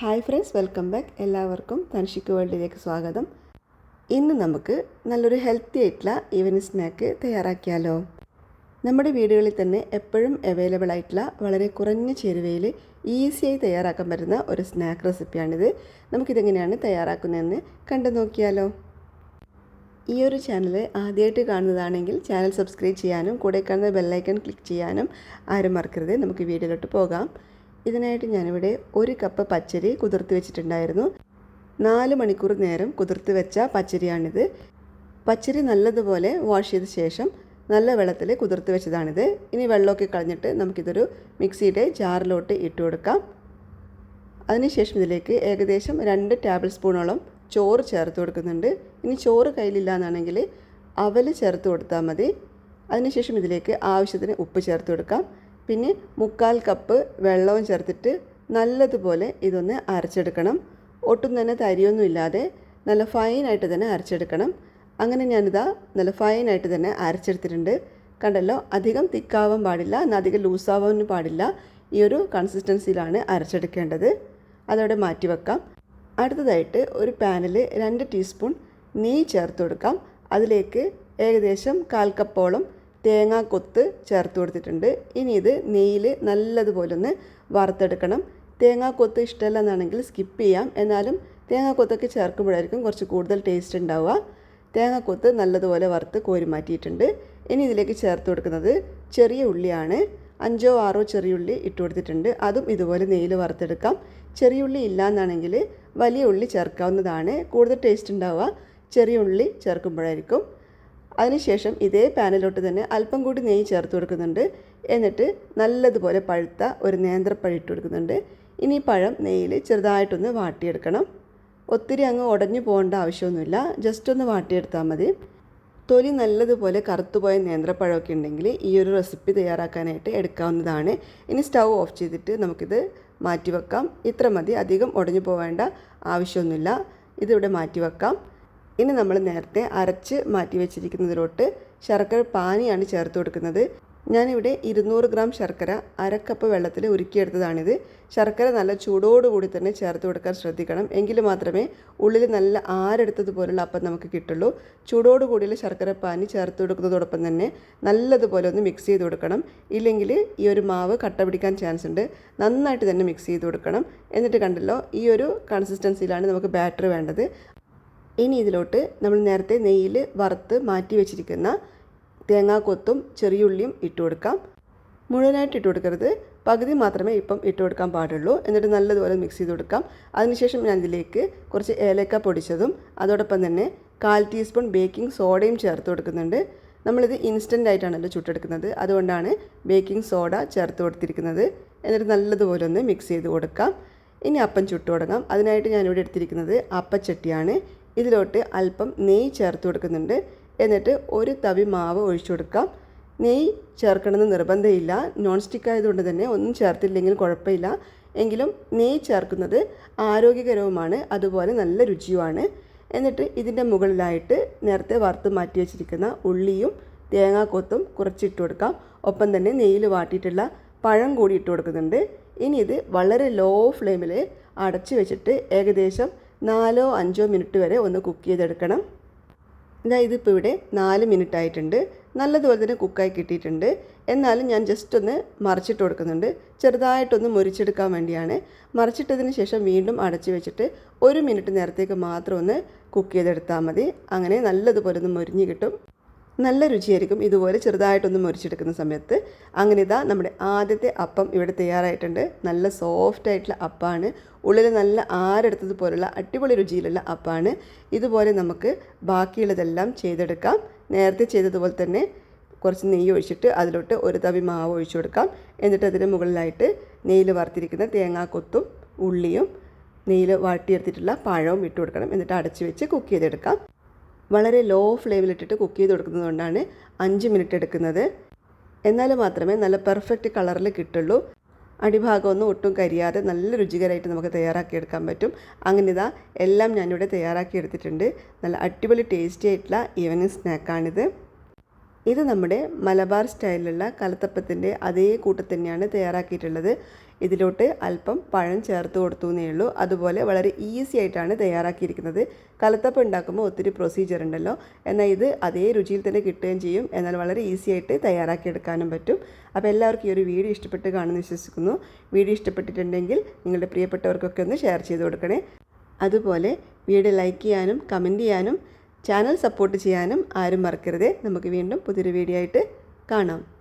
Hi friends welcome back. എല്ലാവർക്കും തൻഷിക്ക് വേൾഡിലേക്ക് സ്വാഗതം. ഇന്ന് നമുക്ക് നല്ലൊരു ഹെൽത്തി ആയിട്ടുള്ള ഈവനിങ് സ്നാക്ക് തയ്യാറാക്കിയാലോ? നമ്മുടെ വീടുകളിൽ തന്നെ എപ്പോഴും അവൈലബിൾ ആയിട്ടുള്ള വളരെ കുറഞ്ഞ ചേരുവയിൽ ഈസിയായി തയ്യാറാക്കാൻ പറ്റുന്ന ഒരു സ്നാക്ക് റെസിപ്പിയാണിത്. നമുക്കിതെങ്ങനെയാണ് തയ്യാറാക്കുന്നതെന്ന് കണ്ടു നോക്കിയാലോ. ഈ ഒരു ചാനൽ ആദ്യമായിട്ട് കാണുന്നതാണെങ്കിൽ ചാനൽ സബ്സ്ക്രൈബ് ചെയ്യാനും കൂടെ കാണുന്ന ബെല്ലൈക്കൺ ക്ലിക്ക് ചെയ്യാനും ആരും മറക്കരുത്. നമുക്ക് വീഡിയോയിലോട്ട് പോകാം. ഇതിനായിട്ട് ഞാനിവിടെ ഒരു കപ്പ് പച്ചരി കുതിർത്ത് വെച്ചിട്ടുണ്ടായിരുന്നു. നാല് മണിക്കൂർ നേരം കുതിർത്ത് വെച്ച പച്ചരിയാണിത്. പച്ചരി നല്ലതുപോലെ വാഷ് ചെയ്ത ശേഷം നല്ല വെള്ളത്തിൽ കുതിർത്ത് വെച്ചതാണിത്. ഇനി വെള്ളമൊക്കെ കളഞ്ഞിട്ട് നമുക്കിതൊരു മിക്സിയുടെ ജാറിലോട്ട് ഇട്ട് കൊടുക്കാം. അതിനുശേഷം ഇതിലേക്ക് ഏകദേശം രണ്ട് ടേബിൾ സ്പൂണോളം ചോറ് ചേർത്ത് കൊടുക്കുന്നുണ്ട്. ഇനി ചോറ് കയ്യിലില്ല എന്നാണെങ്കിൽ അവൽ ചേർത്ത് കൊടുത്താൽ മതി. അതിനുശേഷം ഇതിലേക്ക് ആവശ്യത്തിന് ഉപ്പ് ചേർത്ത് കൊടുക്കാം. പിന്നെ മുക്കാൽ കപ്പ് വെള്ളവും ചേർത്തിട്ട് നല്ലതുപോലെ ഇതൊന്ന് അരച്ചെടുക്കണം. ഒട്ടും തന്നെ തരിയൊന്നും ഇല്ലാതെ നല്ല ഫൈനായിട്ട് തന്നെ അരച്ചെടുക്കണം. അങ്ങനെ ഞാനിതാ നല്ല ഫൈനായിട്ട് തന്നെ അരച്ചെടുത്തിട്ടുണ്ട്. കണ്ടല്ലോ? അധികം തിക്കാവാൻ പാടില്ല എന്നാൽ അധികം ലൂസാവാനും പാടില്ല. ഈ ഒരു കൺസിസ്റ്റൻസിയിലാണ് അരച്ചെടുക്കേണ്ടത്. അതവിടെ മാറ്റി വെക്കാം. അടുത്തതായിട്ട് ഒരു പാനിൽ രണ്ട് ടീസ്പൂൺ നെയ്യ് ചേർത്ത് കൊടുക്കാം. അതിലേക്ക് ഏകദേശം കാൽ കപ്പോളം തേങ്ങാ കൊത്ത് ചേർത്ത് കൊടുത്തിട്ടുണ്ട്. ഇനി ഇത് നെയ്യിൽ നല്ലതുപോലെ ഒന്ന് വറുത്തെടുക്കണം. തേങ്ങാ കൊത്ത് ഇഷ്ടമല്ല എന്നാണെങ്കിൽ സ്കിപ്പ് ചെയ്യാം. എന്നാലും തേങ്ങാ കൊത്തൊക്കെ ചേർക്കുമ്പോഴായിരിക്കും കുറച്ച് കൂടുതൽ ടേസ്റ്റ് ഉണ്ടാവുക. തേങ്ങാക്കൊത്ത് നല്ലതുപോലെ വറുത്ത് കോരി മാറ്റിയിട്ടുണ്ട്. ഇനി ഇതിലേക്ക് ചേർത്ത് കൊടുക്കുന്നത് ചെറിയ ഉള്ളിയാണ്. അഞ്ചോ ആറോ ചെറിയ ഉള്ളി ഇട്ട് കൊടുത്തിട്ടുണ്ട്. അതും ഇതുപോലെ നെയ്യിൽ വറുത്തെടുക്കാം. ചെറിയ ഉള്ളി ഇല്ല എന്നാണെങ്കിൽ വലിയ ഉള്ളി ചേർക്കാവുന്നതാണ്. കൂടുതൽ ടേസ്റ്റ് ഉണ്ടാവുക. ചെറിയ ഉള്ളി ചേർക്കുമ്പോഴായിരിക്കും അതിനുശേഷം ഇതേ പാനിലോട്ട് തന്നെ അല്പം കൂടി നെയ്യ് ചേർത്ത് കൊടുക്കുന്നുണ്ട്. എന്നിട്ട് നല്ലതുപോലെ പഴുത്ത ഒരു നേന്ത്രപ്പഴം ഇട്ട് കൊടുക്കുന്നുണ്ട്. ഇനി പഴം നെയ്യിൽ ചെറുതായിട്ടൊന്ന് വാട്ടിയെടുക്കണം. ഒത്തിരി അങ്ങ് ഉടഞ്ഞു പോകേണ്ട ആവശ്യമൊന്നുമില്ല. ജസ്റ്റ് ഒന്ന് വാട്ടിയെടുത്താൽ മതി. തൊലി നല്ലതുപോലെ കറുത്തുപോയ നേന്ത്രപ്പഴമൊക്കെ ഉണ്ടെങ്കിൽ ഈ ഒരു റെസിപ്പി തയ്യാറാക്കാനായിട്ട് എടുക്കാവുന്നതാണ്. ഇനി സ്റ്റൗ ഓഫ് ചെയ്തിട്ട് നമുക്കിത് മാറ്റി വെക്കാം ഇത്ര മതി. അധികം ഉടഞ്ഞു പോവേണ്ട ആവശ്യമൊന്നുമില്ല. ഇതിവിടെ മാറ്റി വെക്കാം ഇനി നമ്മൾ നേരത്തെ അരച്ച് മാറ്റി വെച്ചിരിക്കുന്നതിലോട്ട് ശർക്കര പാനിയാണ് ചേർത്ത് കൊടുക്കുന്നത്. ഞാനിവിടെ ഇരുന്നൂറ് ഗ്രാം ശർക്കര അരക്കപ്പ് വെള്ളത്തിൽ ഉരുക്കിയെടുത്തതാണിത്. ശർക്കര നല്ല ചൂടോടുകൂടി തന്നെ ചേർത്ത് കൊടുക്കാൻ ശ്രദ്ധിക്കണം. എങ്കിൽ മാത്രമേ ഉള്ളിൽ നല്ല ആരെടുത്തതുപോലുള്ള അപ്പം നമുക്ക് കിട്ടുള്ളൂ. ചൂടോടുകൂടിയുള്ള ശർക്കര പാനി ചേർത്ത് കൊടുക്കുന്നതോടൊപ്പം തന്നെ നല്ലതുപോലെ ഒന്ന് മിക്സ് ചെയ്ത് കൊടുക്കണം. ഇല്ലെങ്കിൽ ഈ ഒരു മാവ് കട്ട പിടിക്കാൻ ചാൻസ് ഉണ്ട്. നന്നായിട്ട് തന്നെ മിക്സ് ചെയ്ത് കൊടുക്കണം. എന്നിട്ട് കണ്ടല്ലോ ഈ ഒരു കൺസിസ്റ്റൻസിയിലാണ് നമുക്ക് ബാറ്റർ വേണ്ടത്. ഇനി ഇതിലോട്ട് നമ്മൾ നേരത്തെ നെയ്യിൽ വറുത്ത് മാറ്റി വെച്ചിരിക്കുന്ന തേങ്ങാക്കൊത്തും ചെറിയുള്ളിയും ഇട്ട് കൊടുക്കാം. മുഴുവനായിട്ട് ഇട്ട് കൊടുക്കരുത്. പകുതി മാത്രമേ ഇപ്പം ഇട്ട് കൊടുക്കാൻ പാടുള്ളൂ. എന്നിട്ട് നല്ലതുപോലെ മിക്സ് ചെയ്ത് കൊടുക്കാം. അതിനുശേഷം ഞാൻ ഇതിലേക്ക് കുറച്ച് ഏലക്ക പൊടിച്ചതും അതോടൊപ്പം തന്നെ കാൽ ടീസ്പൂൺ ബേക്കിംഗ് സോഡയും ചേർത്ത് കൊടുക്കുന്നുണ്ട്. നമ്മളിത് ഇൻസ്റ്റന്റ് ആയിട്ടാണല്ലോ ചുട്ടെടുക്കുന്നത്. അതുകൊണ്ടാണ് ബേക്കിംഗ് സോഡ ചേർത്ത് കൊടുത്തിരിക്കുന്നത്. എന്നിട്ട് നല്ലതുപോലെ ഒന്ന് മിക്സ് ചെയ്ത് കൊടുക്കാം. ഇനി അപ്പം ചുട്ടു തുടങ്ങാം. അതിനായിട്ട് ഞാനിവിടെ എടുത്തിരിക്കുന്നത് അപ്പച്ചട്ടിയാണ്. ഇതിലോട്ട് അല്പം നെയ്യ് ചേർത്ത് കൊടുക്കുന്നുണ്ട്. എന്നിട്ട് ഒരു തവി മാവ് ഒഴിച്ചു കൊടുക്കാം. നെയ്യ് ചേർക്കണമെന്ന് നിർബന്ധമില്ല. നോൺ സ്റ്റിക്ക് ആയതുകൊണ്ട് തന്നെ ഒന്നും ചേർത്തില്ലെങ്കിൽ കുഴപ്പമില്ല. എങ്കിലും നെയ്യ് ചേർക്കുന്നത് ആരോഗ്യകരവുമാണ്. അതുപോലെ നല്ല രുചിയുമാണ്. എന്നിട്ട് ഇതിന്റെ മുകളിലായിട്ട് നേരത്തെ വറുത്ത് മാറ്റി വെച്ചിരിക്കുന്ന ഉള്ളിയും തേങ്ങാക്കൊത്തും കുറച്ചിട്ട് കൊടുക്കാം. ഒപ്പം തന്നെ നെയ്യിൽ വാട്ടിയിട്ടുള്ള പഴം കൂടി ഇട്ട് കൊടുക്കുന്നുണ്ട്. ഇനി ഇത് വളരെ ലോ ഫ്ലെയിമിൽ അടച്ചു വെച്ചിട്ട് ഏകദേശം നാലോ അഞ്ചോ മിനിറ്റ് വരെ ഒന്ന് കുക്ക് ചെയ്തെടുക്കണം. ഇതാ ഇതിപ്പോൾ ഇവിടെ നാല് മിനിറ്റ് ആയിട്ടുണ്ട്. നല്ലതുപോലെ തന്നെ കുക്കായി കിട്ടിയിട്ടുണ്ട്. എന്നാലും ഞാൻ ജസ്റ്റ് ഒന്ന് മറിച്ചിട്ട് കൊടുക്കുന്നുണ്ട്. ചെറുതായിട്ടൊന്ന് മുറിച്ചെടുക്കാൻ വേണ്ടിയാണ്. മറിച്ചിട്ടതിന് ശേഷം വീണ്ടും അടച്ചു വെച്ചിട്ട് ഒരു മിനിറ്റ് നേരത്തേക്ക് മാത്രം ഒന്ന് കുക്ക് ചെയ്തെടുത്താൽ മതി. അങ്ങനെ നല്ലതുപോലെ ഒന്ന് മുരിഞ്ഞ് കിട്ടും. നല്ല രുചിയായിരിക്കും ഇതുപോലെ ചെറുതായിട്ടൊന്ന് മുറിച്ചെടുക്കുന്ന സമയത്ത്. അങ്ങനെ ഇതാ നമ്മുടെ ആദ്യത്തെ അപ്പം ഇവിടെ തയ്യാറായിട്ടുണ്ട്. നല്ല സോഫ്റ്റ് ആയിട്ടുള്ള അപ്പമാണ് ഉള്ളിൽ നല്ല ആരെടുത്തത് പോലുള്ള അടിപൊളി രുചിയിലുള്ള അപ്പമാണ് ഇതുപോലെ നമുക്ക് ബാക്കിയുള്ളതെല്ലാം ചെയ്തെടുക്കാം. നേരത്തെ ചെയ്തതുപോലെ തന്നെ കുറച്ച് നെയ്യ് ഒഴിച്ചിട്ട് അതിലോട്ട് ഒരു തവി മാവ് ഒഴിച്ചു കൊടുക്കാം. എന്നിട്ട് അതിന് മുകളിലായിട്ട് നെയ്യിൽ വറുത്തിരിക്കുന്ന തേങ്ങാക്കൊത്തും ഉള്ളിയും നെയ്യിൽ വാട്ടിയെടുത്തിട്ടുള്ള പഴവും ഇട്ട് കൊടുക്കണം. എന്നിട്ട് അടച്ചു വെച്ച് കുക്ക് ചെയ്തെടുക്കാം. വളരെ ലോ ഫ്ലെയിമിലിട്ടിട്ട് കുക്ക് ചെയ്ത് കൊടുക്കുന്നത് കൊണ്ടാണ് അഞ്ച് മിനിറ്റ് എടുക്കുന്നത്. എന്നാൽ മാത്രമേ നല്ല പെർഫെക്റ്റ് കളറിൽ കിട്ടുള്ളൂ. അടിഭാഗമൊന്നും ഒട്ടും കരിയാതെ നല്ല രുചികരമായിട്ട് നമുക്ക് തയ്യാറാക്കിയെടുക്കാൻ പറ്റും. അങ്ങനെ ഇതാ എല്ലാം ഞാനിവിടെ തയ്യാറാക്കി എടുത്തിട്ടുണ്ട് നല്ല അടിപൊളി ടേസ്റ്റി ആയിട്ടുള്ള ഈവനിങ് സ്നാക്കാണിത് ഇത് നമ്മുടെ മലബാർ സ്റ്റൈലിലുള്ള കലത്തപ്പത്തിന്റെ അതേ കൂട്ടത്തിൽ തന്നെയാണ് തയ്യാറാക്കിയിട്ടുള്ളത്. ഇതിലോട്ട് അല്പം പഴം ചേർത്ത് കൊടുത്തു എന്നേ ഉള്ളൂ. അതുപോലെ വളരെ ഈസി ആയിട്ടാണ് തയ്യാറാക്കിയിരിക്കുന്നത്. കലത്തപ്പം ഉണ്ടാക്കുമ്പോൾ ഒത്തിരി പ്രൊസീജിയർ ഉണ്ടല്ലോ. എന്നാൽ ഇത് അതേ രുചിയിൽ തന്നെ കിട്ടുകയും ചെയ്യും. എന്നാൽ വളരെ ഈസി ആയിട്ട് തയ്യാറാക്കിയെടുക്കാനും പറ്റും. അപ്പോൾ എല്ലാവർക്കും ഈ ഒരു വീഡിയോ ഇഷ്ടപ്പെട്ട് കാണുമെന്ന് വിശ്വസിക്കുന്നു. വീഡിയോ ഇഷ്ടപ്പെട്ടിട്ടുണ്ടെങ്കിൽ നിങ്ങളുടെ പ്രിയപ്പെട്ടവർക്കൊക്കെ ഒന്ന് ഷെയർ ചെയ്ത് കൊടുക്കണേ. അതുപോലെ വീഡിയോ ലൈക്ക് ചെയ്യാനും കമന്റ് ചെയ്യാനും ചാനൽ സപ്പോർട്ട് ചെയ്യാനും ആരും മറക്കരുത്. നമുക്ക് വീണ്ടും പുതിയൊരു വീഡിയോ ആയിട്ട് കാണാം.